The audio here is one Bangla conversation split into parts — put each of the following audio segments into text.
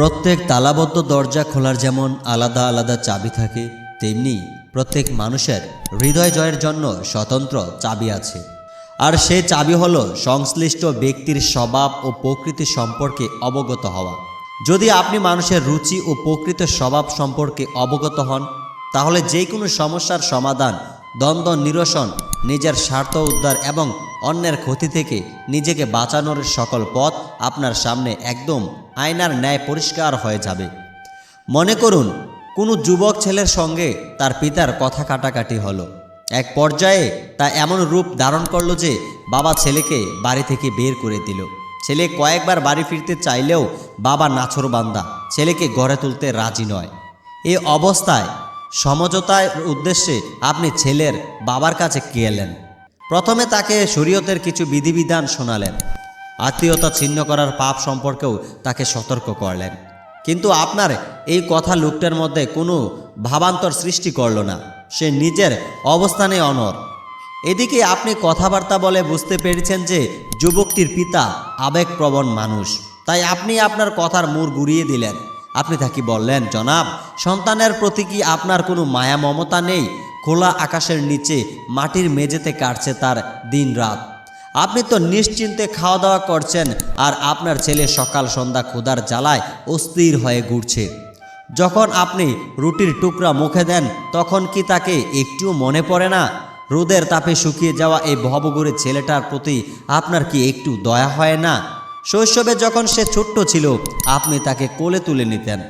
প্রত্যেক তালাবদ্ধ দরজা খোলার যেমন আলাদা আলাদা চাবি থাকে, তেমনি প্রত্যেক মানুষের হৃদয় জয়ের জন্য স্বতন্ত্র চাবি আছে। আর সে চাবি হল সংশ্লিষ্ট ব্যক্তির স্বভাব ও প্রকৃতি সম্পর্কে অবগত হওয়া। যদি আপনি মানুষের রুচি ও প্রকৃত স্বভাব সম্পর্কে অবগত হন, তাহলে যে কোনো সমস্যার সমাধান, দ্বন্দ্ব, নিরসন, নিজের স্বার্থ উদ্ধার এবং অন্যের ক্ষতি থেকে নিজেকে বাঁচানোর সকল পথ আপনার সামনে একদম আয়নার ন্যায় পরিষ্কার হয়ে যাবে। মনে করুন, কোনো যুবক ছেলের সঙ্গে তার পিতার কথা কাটাকাটি হলো। এক পর্যায়ে তা এমন রূপ ধারণ করল যে বাবা ছেলেকে বাড়ি থেকে বের করে দিল। ছেলে কয়েকবার বাড়ি ফিরতে চাইলেও বাবা নাছরবান্দা, ছেলেকে গড়ে তুলতে রাজি নয়। এ অবস্থায় সমঝোতার উদ্দেশ্যে আপনি ছেলের বাবার কাছে গেলেন। প্রথমে তাকে শরীয়তের কিছু বিধিবিধান শোনালেন। আত্মীয়তা ছিন্ন করার পাপ সম্পর্কেও তাকে সতর্ক করলেন। কিন্তু আপনার এই কথা লোকটার মধ্যে কোনো ভাবান্তর সৃষ্টি করল না। সে নিজের অবস্থানে অনর। এদিকে আপনি কথাবার্তা বলে বুঝতে পেরেছেন যে যুবকটির পিতা আবেগপ্রবণ মানুষ। তাই আপনি আপনার কথার মুড় ঘুরিয়ে দিলেন। আপনি তাকে বললেন, জনাব, সন্তানের প্রতি কি আপনার কোনো মায়া মমতা নেই? খোলা আকাশের নিচে মাটির মেঝেতে কাটছে তার দিন রাত আপনি তো নিশ্চিন্তে খাওয়া দাওয়া করছেন আর আপনার ছেলে সকাল সন্ধ্যা ক্ষুধার জ্বালায় অস্থির হয়ে ঘুরছে। যখন আপনি রুটির টুকরা মুখে দেন, তখন কি তাকে একটুও মনে পড়ে না? রোদের তাপে শুকিয়ে যাওয়া এই ভবগুড়ে ছেলেটার প্রতি আপনার কি একটু দয়া হয় না? শৈশবে যখন সে ছোট্ট ছিল, আপনি তাকে কোলে তুলে নিতেন,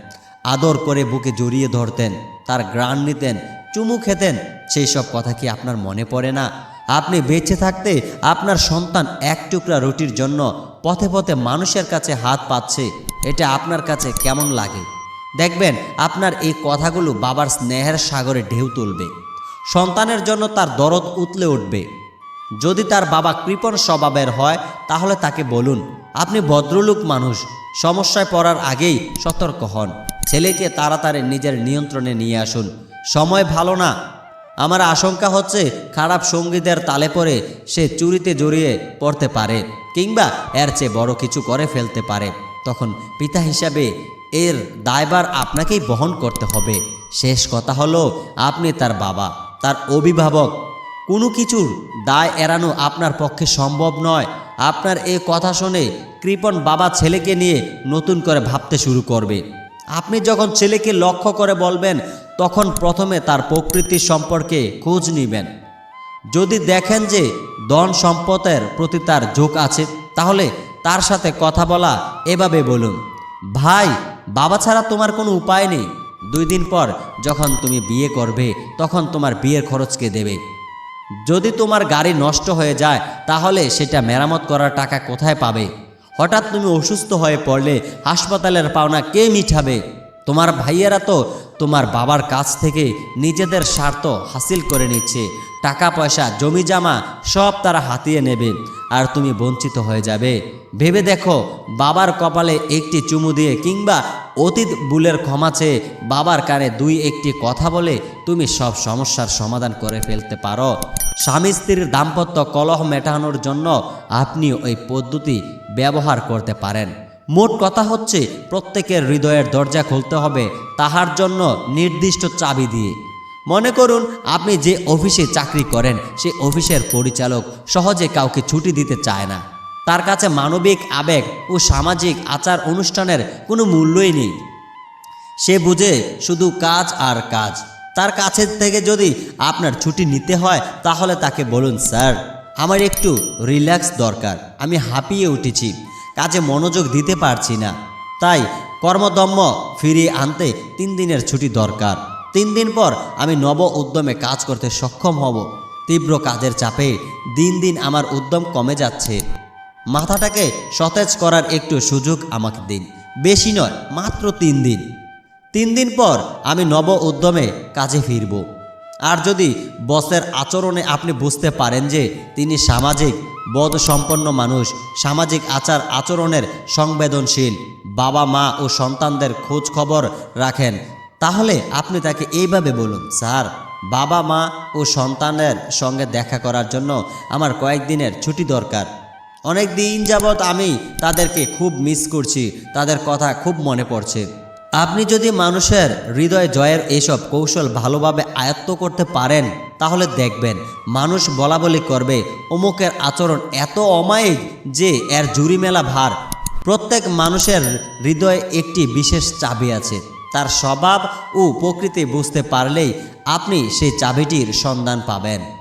আদর করে বুকে জড়িয়ে ধরতেন, তার গ্রাণ নিতেন, চুমু খেতেন, সেই সব কথা কি আপনার মনে পড়ে না? আপনি বেঁচে থাকতে আপনার সন্তান এক টুকরা রুটির জন্য পথে পথে মানুষের কাছে হাত পাচ্ছে, এটা আপনার কাছে কেমন লাগে? দেখবেন, আপনার এই কথাগুলো বাবার স্নেহের সাগরে ঢেউ তুলবে। সন্তানের জন্য তার দরদ উতলে উঠবে। যদি তার বাবা কৃপণ স্বভাবের হয়, তাহলে তাকে বলুন, আপনি ভদ্রলোক মানুষ, সমস্যায় পড়ার আগেই সতর্ক হন। ছেলেকে তাড়াতাড়ি নিজের নিয়ন্ত্রণে নিয়ে আসুন। সময় ভালো না আমার আশঙ্কা হচ্ছে খারাপ সঙ্গীদের তালে পড়ে সে চুরিতে জড়িয়ে পড়তে পারে, কিংবা এর চেয়ে বড় কিছু করে ফেলতে পারে। তখন পিতা হিসাবে এর দায়ভার আপনাকেই বহন করতে হবে। শেষ কথা হলো, আপনি তার বাবা, তার অভিভাবক। কোনো কিছুর দায় এড়ানো আপনার পক্ষে সম্ভব নয়। আপনার এ কথা শুনে কৃপন বাবা ছেলেকে নিয়ে নতুন করে ভাবতে শুরু করবে। আপনি যখন ছেলেকে লক্ষ্য করে বলবেন তখন প্রথমে তার প্রকৃতি সম্পর্কে খোঁজ নেবেন। যদি দেখেন যে ধন সম্পদের প্রতি তার ঝোঁক আছে, তাহলে তার সাথে কথা বলা এভাবে বলুন, ভাই, বাবা ছাড়া তোমার কোনো উপায় নেই। দুই দিন পর যখন তুমি বিয়ে করবে, তখন তোমার বিয়ের খরচকে দেবে? যদি তোমার গাড়ি নষ্ট হয়ে যায়, তাহলে সেটা মেরামত করার টাকা কোথায় পাবে? হঠাৎ তুমি অসুস্থ হয়ে পড়লে হাসপাতালের পাওনা কে মিঠাবে তোমার ভাইয়েরা তো তোমার বাবার কাছ থেকে নিজেদের স্বার্থ হাসিল করে নিচ্ছে। টাকা, পয়সা, জমি, জামা সব তারা হাতিয়ে নেবে আর তুমি বঞ্চিত হয়ে যাবে। ভেবে দেখো, বাবার কপালে একটি চুমু দিয়ে কিংবা অতীত বুলের ক্ষমা চেয়ে বাবার কানে দুই একটি কথা বলে তুমি সব সমস্যার সমাধান করে ফেলতে পারো। স্বামী স্ত্রীর দাম্পত্য কলহ মেটানোর জন্য আপনি ওই পদ্ধতি ব্যবহার করতে পারেন। মোট কথা হচ্ছে, প্রত্যেকের হৃদয়ের দরজা খুলতে হবে তাহার জন্য নির্দিষ্ট চাবি দিয়ে। মনে করুন, আপনি যে অফিসে চাকরি করেন সেই অফিসের পরিচালক সহজে কাউকে ছুটি দিতে চায় না। তার কাছে মানবিক আবেগ ও সামাজিক আচার অনুষ্ঠানের কোনো মূল্যই নেই। সে বুঝে শুধু কাজ আর কাজ। তার কাছে থেকে যদি আপনার ছুটি নিতে হয়, তাহলে তাকে বলুন, স্যার, আমার একটু রিল্যাক্স দরকার। আমি হাঁপিয়ে উঠেছি। কাজে মনোযোগ দিতে পারছি না। তাই কর্মদম্য ফিরিয়ে আনতে তিন দিনের ছুটি দরকার। তিন দিন পর আমি নব উদ্যমে কাজ করতে সক্ষম হব। তীব্র কাজের চাপে দিন দিন আমার উদ্যম কমে যাচ্ছে। মাথাটাকে সতেজ করার একটু সুযোগ আমাকে দিন। বেশি নয়, মাত্র তিন দিন। তিন দিন পর আমি নব উদ্যমে কাজে ফিরব। আর যদি বসের আচরণে আপনি বুঝতে পারেন যে তিনি সামাজিক বোধ সম্পন্ন মানুষ, সামাজিক আচার আচরণের সংবেদনশীল, বাবা, মা ও সন্তানদের খোঁজ খবর রাখেন, তাহলে আপনি তাকে এইভাবে বলুন, স্যার, বাবা, মা ও সন্তানের সঙ্গে দেখা করার জন্য আমার কয়েকদিনের ছুটি দরকার। অনেক দিন যাবৎ আমি তাদেরকে খুব মিস করছি, তাদের কথা খুব মনে পড়ছে। আপনি যদি মানুষের হৃদয় জয়ের এইসব কৌশল ভালোভাবে আয়ত্ত করতে পারেন, তাহলে দেখবেন মানুষ বলা বলি করবে, অমুকের আচরণ এত অমায়িক যে এর জুরি মেলা ভার। প্রত্যেক মানুষের হৃদয়ে একটি বিশেষ চাবি আছে। তার স্বভাব ও প্রকৃতি বুঝতে পারলেই আপনি সেই চাবিটির সন্ধান পাবেন।